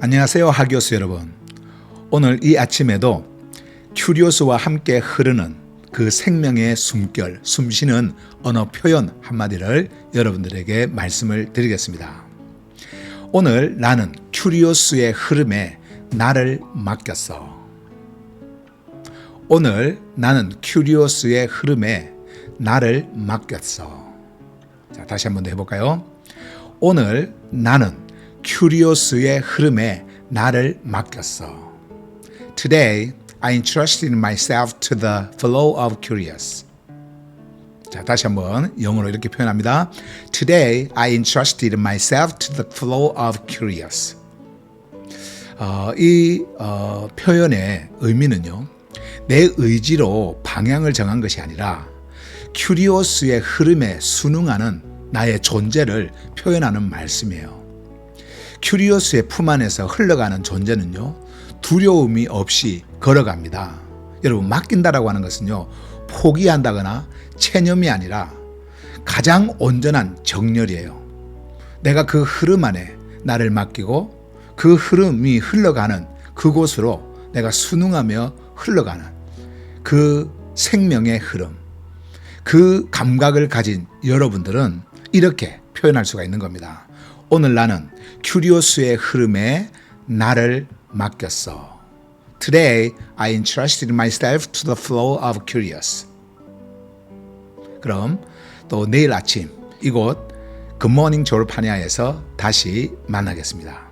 안녕하세요 하교수 여러분. 오늘 이 아침에도 큐리오스와 함께 흐르는 그 생명의 숨결 숨쉬는 언어 표현 한마디를 여러분들에게 말씀을 드리겠습니다. 오늘 나는 큐리오스의 흐름에 나를 맡겼어. 오늘 나는 큐리오스의 흐름에 나를 맡겼어. 자 다시 한번 더 해볼까요? 오늘 나는 큐리오스의 흐름에 나를 맡겼어. Today, I entrusted myself to the flow of curious. 자, 다시 한번 영어로 이렇게 표현합니다. Today, I entrusted myself to the flow of curious. 어, 이 어, 표현의 의미는요. 내 의지로 방향을 정한 것이 아니라 큐리오스의 흐름에 순응하는 나의 존재를 표현하는 말씀이에요. 큐리오스의 품 안에서 흘러가는 존재는요, 두려움이 없이 걸어갑니다. 여러분, 맡긴다라고 하는 것은요, 포기한다거나 체념이 아니라 가장 온전한 정렬이에요. 내가 그 흐름 안에 나를 맡기고 그 흐름이 흘러가는 그곳으로 내가 순응하며 흘러가는 그 생명의 흐름, 그 감각을 가진 여러분들은 이렇게 표현할 수가 있는 겁니다. 오늘 나는 큐리오스의 흐름에 나를 맡겼어. Today I entrusted myself to the flow of curious. 그럼 또 내일 아침 이곳 굿모닝 졸파니아에서 다시 만나겠습니다.